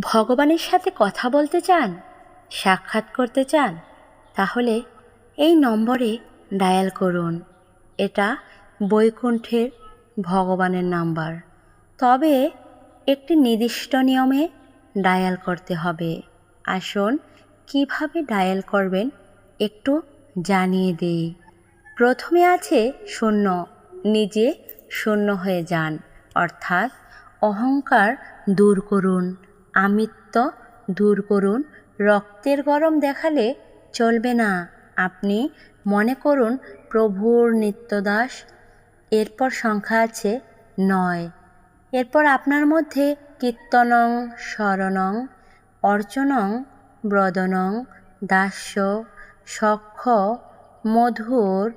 ভগবানের সাথে কথা বলতে চান, সাক্ষাৎ করতে চান, তাহলে এই নম্বরে ডায়াল করুন। এটা বৈকুণ্ঠের ভগবানের নাম্বার। তবে একটি নির্দিষ্ট নিয়মে ডায়াল করতে হবে। আসুন, কীভাবে ডায়াল করবেন একটু জানিয়ে দিই। প্রথমে আছে শূন্য, নিজে শূন্য হয়ে যান, অর্থাৎ অহংকার দূর করুন। আমিত্ব দূর করুন। রক্তের গরম দেখালে চলবে না। আপনি মনে করুন, প্রভুর নিত্যদাস। এরপর সংখ্যা আছে নয়। এরপর আপনার মধ্যে কীর্তনং, শরণং, অর্চনং, ব্রদনং, দাস্য, সক্ষ, মধুর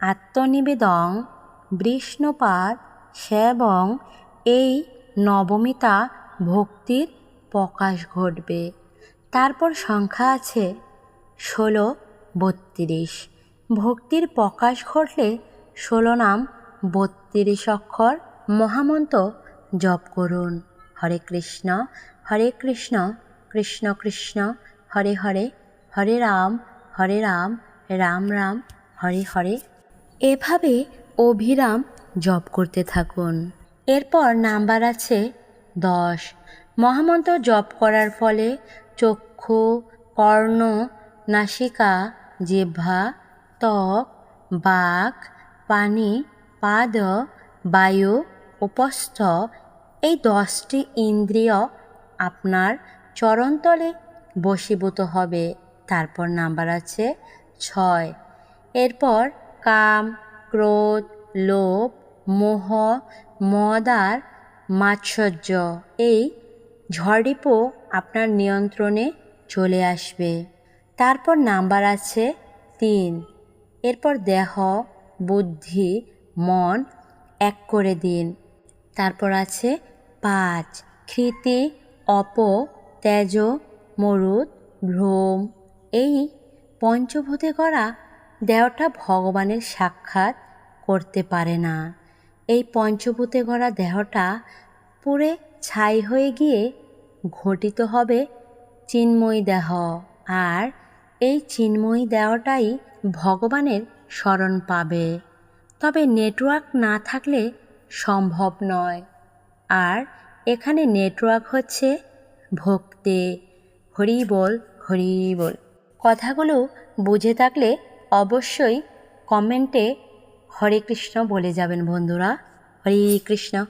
আত্মনিবেদন বৃষ্ণপাত সেবং এই নবমিতা ভক্তির প্রকাশ ঘটবে। তারপর সংখ্যা আছে ষোলো, বত্রিশ। ভক্তির প্রকাশ ঘটলে ষোলো নাম বত্রিশ অক্ষর মহামন্ত্র জপ করুন। হরে কৃষ্ণ হরে কৃষ্ণ কৃষ্ণ কৃষ্ণ, হরে হরে হরে রাম হরে রাম রাম রাম, হরে হরে। এভাবে অভিরাম জপ করতে থাকুন। এরপর নাম্বার আছে দশ। মহামন্ত্র জপ করার ফলে চক্ষু, কর্ণ, নাসিকা, জিহ্বা, ত্বক, বাক, পানি, পাদ, বায়ু, উপস্থ এই দশটি ইন্দ্রিয় আপনার চরণতলে বশীভূত হবে। তারপর নাম্বার আছে ছয়। এরপর কাম, ক্রোধ, লোভ, মোহ, মদার, মাৎসর্য এই ঝড়িপো আপনার নিয়ন্ত্রণে চলে আসবে। তারপর নাম্বার আছে তিন। এরপর দেহ, বুদ্ধি, মন এক করে দিন। তারপর আছে পাঁচ। ক্ষিতি, অপ, তেজ, মরুদ, ভ্রম। এই পঞ্চভূতে করা দেহটা ভগবানের সাক্ষাৎ করতে পারে না। এই পঞ্চভূতে গড়া দেহটা পুরে ছাই হয়ে গিয়ে ঘটিত হবে চিন্ময়ী দেহ। আর এই চিন্ময়ী দেহটাই ভগবানের স্মরণ পাবে। তবে নেটওয়ার্ক না থাকলে সম্ভব নয়। আর এখানে নেটওয়ার্ক হচ্ছে ভক্তি। হরি বল হরি বল। কথাগুলো বুঝে থাকলে অবশ্যই কমেন্টে হরে কৃষ্ণ বলে যাবেন বন্ধুরা। হরে কৃষ্ণ।